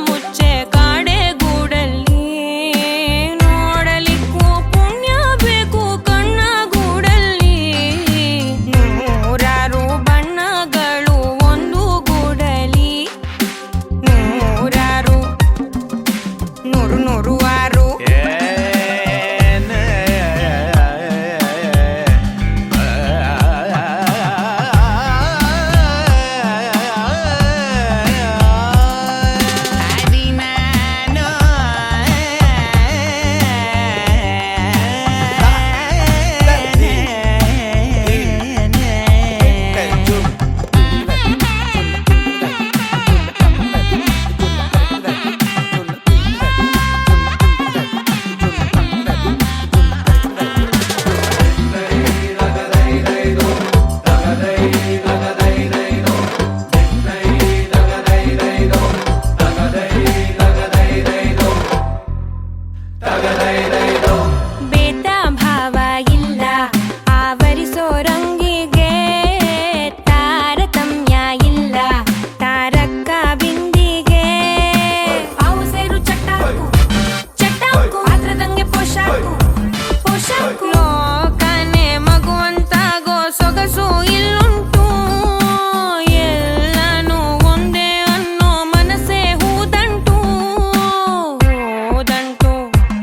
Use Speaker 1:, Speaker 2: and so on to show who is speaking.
Speaker 1: mujer. ರಂಗಿಗೆ ತಾರತಮ್ಯ ಇಲ್ಲ ತಾರಕ್ಕ ಬಿಂದಿಗೆ ಸೇರು ಚಟ್ಟಾಕು ಚಾಕು ಅದ್ರದಂಗೆ ಪೋಷಾಕು ಪೋಷಾಕೋ ಕನೆ ಮಗುವಂತಾಗೋ ಸೊಗಸು ಇಲ್ಲುಂಟು ಎಲ್ಲನು ಒಂದೇ ಅನ್ನೋ ಮನಸ್ಸೇ ಹೂದಂಟೂ ಓದಂಟುಗಳ